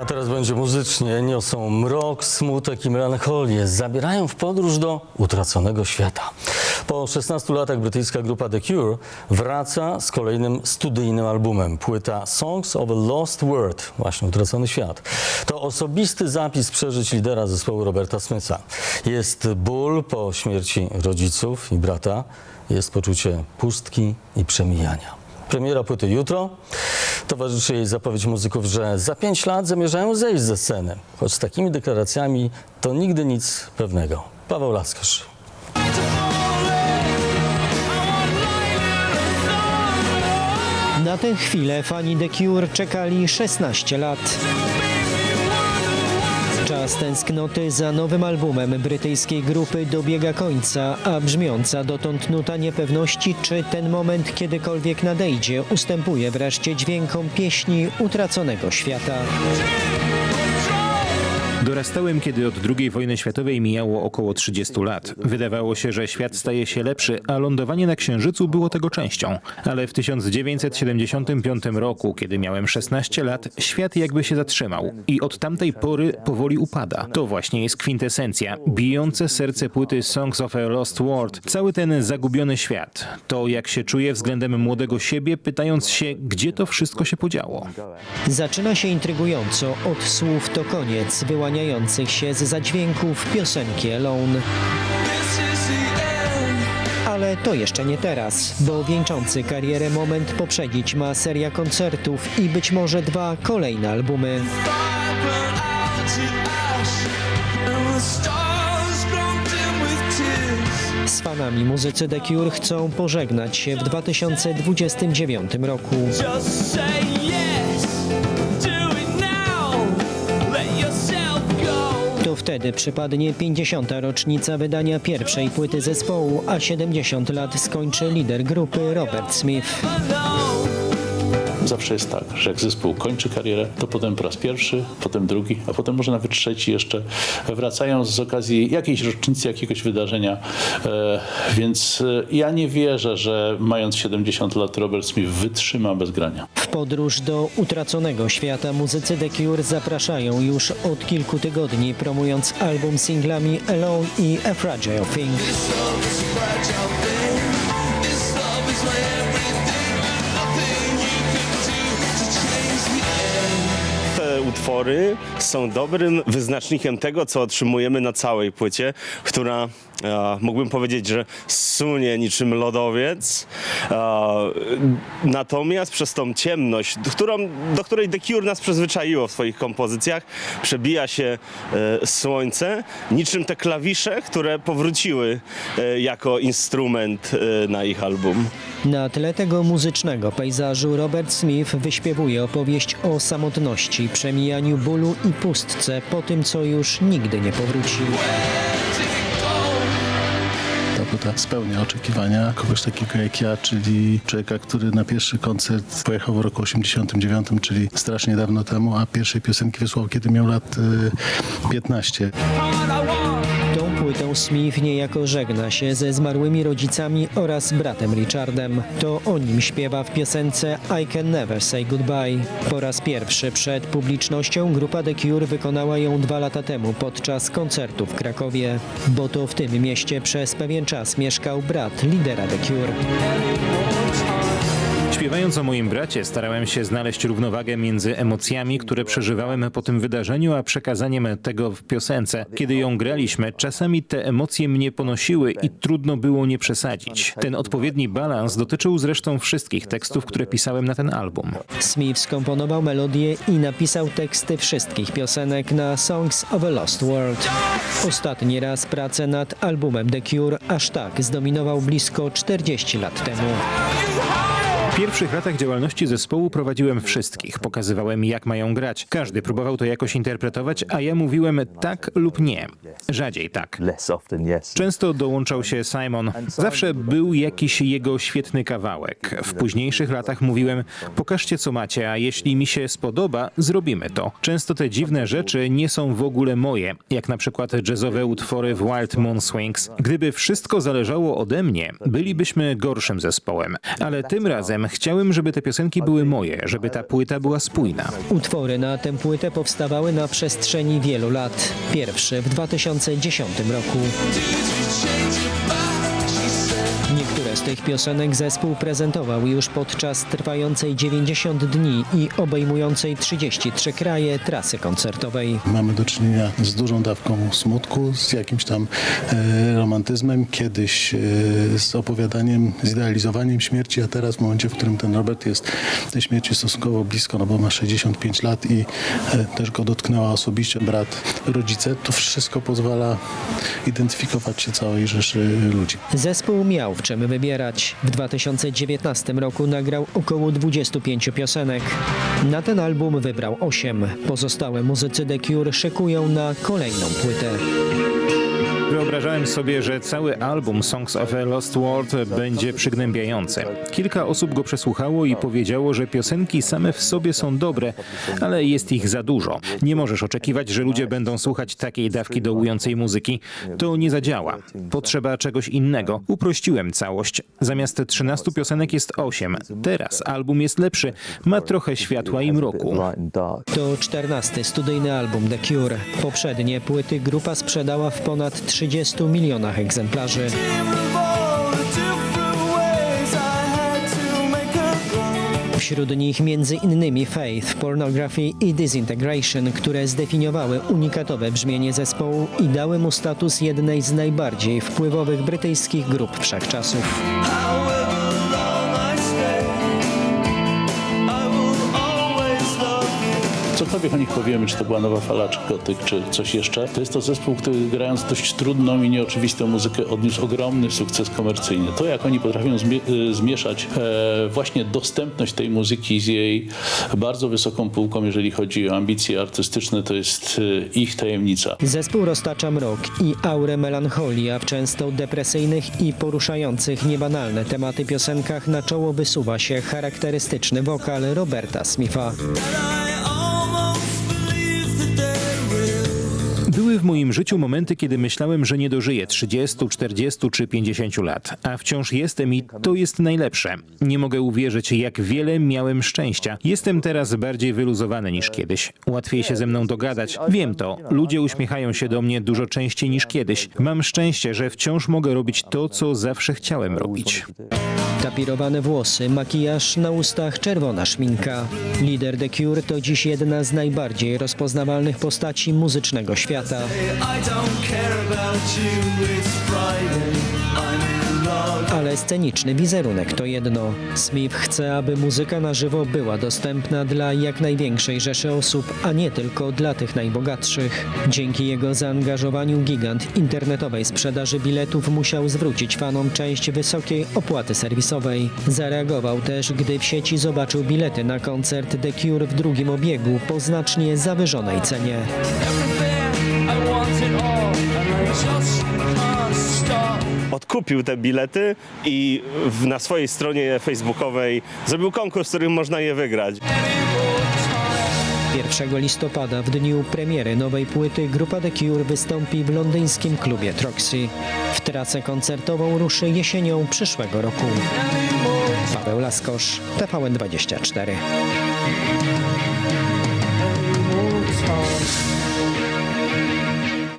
A teraz będzie muzycznie. Niosą mrok, smutek i melancholię. Zabierają w podróż do utraconego świata. Po 16 latach brytyjska grupa The Cure wraca z kolejnym studyjnym albumem. Płyta Songs of a Lost World, właśnie utracony świat. To osobisty zapis przeżyć lidera zespołu Roberta Smitha. Jest ból po śmierci rodziców i brata. Jest poczucie pustki i przemijania. Premiera płyty jutro. Towarzyszy jej zapowiedź muzyków, że za pięć lat zamierzają zejść ze sceny. Choć z takimi deklaracjami to nigdy nic pewnego. Paweł Laskarz. Na tę chwilę fani The Cure czekali 16 lat. Czas tęsknoty za nowym albumem brytyjskiej grupy dobiega końca, a brzmiąca dotąd nuta niepewności, czy ten moment kiedykolwiek nadejdzie, ustępuje wreszcie dźwiękom pieśni utraconego świata. Dorastałem, kiedy od II wojny światowej mijało około 30 lat. Wydawało się, że świat staje się lepszy, a lądowanie na Księżycu było tego częścią. Ale w 1975 roku, kiedy miałem 16 lat, świat jakby się zatrzymał i od tamtej pory powoli upada. To właśnie jest kwintesencja, bijące serce płyty Songs of a Lost World. Cały ten zagubiony świat. To jak się czuję względem młodego siebie, pytając się, gdzie to wszystko się podziało. Zaczyna się intrygująco od słów to koniec, wyłaniających się z zadźwięków piosenki Alone. Ale to jeszcze nie teraz, bo wieńczący karierę moment poprzedzić ma seria koncertów i być może dwa kolejne albumy. Z fanami muzycy The Cure chcą pożegnać się w 2029 roku. To wtedy przypadnie 50. rocznica wydania pierwszej płyty zespołu, a 70 lat skończy lider grupy Robert Smith. Zawsze jest tak, że jak zespół kończy karierę, to potem po raz pierwszy, potem drugi, a potem może nawet trzeci jeszcze wracają z okazji jakiejś rocznicy, jakiegoś wydarzenia. E, więc e, ja nie wierzę, że mając 70 lat Robert Smith wytrzyma bez grania. W podróż do utraconego świata muzycy The Cure zapraszają już od kilku tygodni, promując album singlami Alone i A Fragile Thing. Utwory są dobrym wyznacznikiem tego, co otrzymujemy na całej płycie, która mógłbym powiedzieć, że sunie niczym lodowiec. Natomiast przez tą ciemność, którą, do której The Cure nas przyzwyczaiło w swoich kompozycjach, przebija się e, słońce, niczym te klawisze, które powróciły e, jako instrument e, na ich album. Na tle tego muzycznego pejzażu Robert Smith wyśpiewuje opowieść o samotności, przemijaniu bólu i pustce po tym, co już nigdy nie powróci. Płyta spełnia oczekiwania kogoś takiego jak ja, czyli człowieka, który na pierwszy koncert pojechał w roku 89, czyli strasznie dawno temu, a pierwszej piosenki wysłał, kiedy miał lat y, 15. Tą płytą Smith niejako żegna się ze zmarłymi rodzicami oraz bratem Richardem. To o nim śpiewa w piosence I Can Never Say Goodbye. Po raz pierwszy przed publicznością grupa The Cure wykonała ją dwa lata temu podczas koncertu w Krakowie, bo to w tym mieście przez pewien czas mieszkał brat lidera The Cure. Śpiewając o moim bracie, starałem się znaleźć równowagę między emocjami, które przeżywałem po tym wydarzeniu, a przekazaniem tego w piosence. Kiedy ją graliśmy, czasami te emocje mnie ponosiły i trudno było nie przesadzić. Ten odpowiedni balans dotyczył zresztą wszystkich tekstów, które pisałem na ten album. Smith skomponował melodię i napisał teksty wszystkich piosenek na Songs of a Lost World. Ostatni raz pracę nad albumem The Cure aż tak zdominował blisko 40 lat temu. W pierwszych latach działalności zespołu prowadziłem wszystkich, pokazywałem jak mają grać. Każdy próbował to jakoś interpretować, a ja mówiłem tak lub nie. Rzadziej tak. Często dołączał się Simon. Zawsze był jakiś jego świetny kawałek. W późniejszych latach mówiłem: Pokażcie co macie, a jeśli mi się spodoba, zrobimy to. Często te dziwne rzeczy nie są w ogóle moje, jak na przykład jazzowe utwory w Wild Moon Swings. Gdyby wszystko zależało ode mnie, bylibyśmy gorszym zespołem. Ale tym razem Chciałem, żeby te piosenki były moje, żeby ta płyta była spójna. Utwory na tę płytę powstawały na przestrzeni wielu lat. Pierwszy w 2010 roku. Niektóre z tych piosenek zespół prezentował już podczas trwającej 90 dni i obejmującej 33 kraje trasy koncertowej. Mamy do czynienia z dużą dawką smutku, z jakimś tam e, romantyzmem, kiedyś e, z opowiadaniem, z idealizowaniem śmierci, a teraz w momencie, w którym ten Robert jest tej śmierci stosunkowo blisko, no bo ma 65 lat i e, też go dotknęła osobiście brat, rodzice, to wszystko pozwala identyfikować się całej rzeszy ludzi. Zespół miał w czym wybierać. W 2019 roku nagrał około 25 piosenek. Na ten album wybrał 8. Pozostałe muzycy The Cure szykują na kolejną płytę. Wyobrażałem sobie, że cały album Songs of a Lost World będzie przygnębiający. Kilka osób go przesłuchało i powiedziało, że piosenki same w sobie są dobre, ale jest ich za dużo. Nie możesz oczekiwać, że ludzie będą słuchać takiej dawki dołującej muzyki. To nie zadziała. Potrzeba czegoś innego. Uprościłem całość. Zamiast 13 piosenek jest 8. Teraz album jest lepszy. Ma trochę światła i mroku. To 14 studyjny album The Cure. Poprzednie płyty grupa sprzedała w ponad 30 milionach egzemplarzy. Wśród nich między innymi Faith, Pornography i Disintegration, które zdefiniowały unikatowe brzmienie zespołu i dały mu status jednej z najbardziej wpływowych brytyjskich grup wszechczasów. Cokolwiek o nich powiemy, czy to była nowa fala, czy gotyk, czy coś jeszcze, to jest to zespół, który grając dość trudną i nieoczywistą muzykę odniósł ogromny sukces komercyjny. To, jak oni potrafią zmie- y, zmieszać e, właśnie dostępność tej muzyki z jej bardzo wysoką półką, jeżeli chodzi o ambicje artystyczne, to jest y, ich tajemnica. Zespół roztacza mrok i aurę melancholii, a w często depresyjnych i poruszających niebanalne tematy piosenkach na czoło wysuwa się charakterystyczny wokal Roberta Smitha. Były w moim życiu momenty, kiedy myślałem, że nie dożyję 30, 40 czy 50 lat, a wciąż jestem i to jest najlepsze. Nie mogę uwierzyć, jak wiele miałem szczęścia. Jestem teraz bardziej wyluzowany niż kiedyś. Łatwiej się ze mną dogadać. Wiem to. Ludzie uśmiechają się do mnie dużo częściej niż kiedyś. Mam szczęście, że wciąż mogę robić to, co zawsze chciałem robić. Tapirowane włosy, makijaż, na ustach czerwona szminka. Lider The Cure to dziś jedna z najbardziej rozpoznawalnych postaci muzycznego świata. Ale sceniczny wizerunek to jedno. Smith chce, aby muzyka na żywo była dostępna dla jak największej rzeszy osób, a nie tylko dla tych najbogatszych. Dzięki jego zaangażowaniu gigant internetowej sprzedaży biletów musiał zwrócić fanom część wysokiej opłaty serwisowej. Zareagował też, gdy w sieci zobaczył bilety na koncert The Cure w drugim obiegu po znacznie zawyżonej cenie. Odkupił te bilety i w, na swojej stronie facebookowej zrobił konkurs, w którym można je wygrać. 1 listopada, w dniu premiery nowej płyty, grupa The Cure wystąpi w londyńskim klubie Troxy. W trasę koncertową ruszy jesienią przyszłego roku. Paweł Laskosz, TVN24.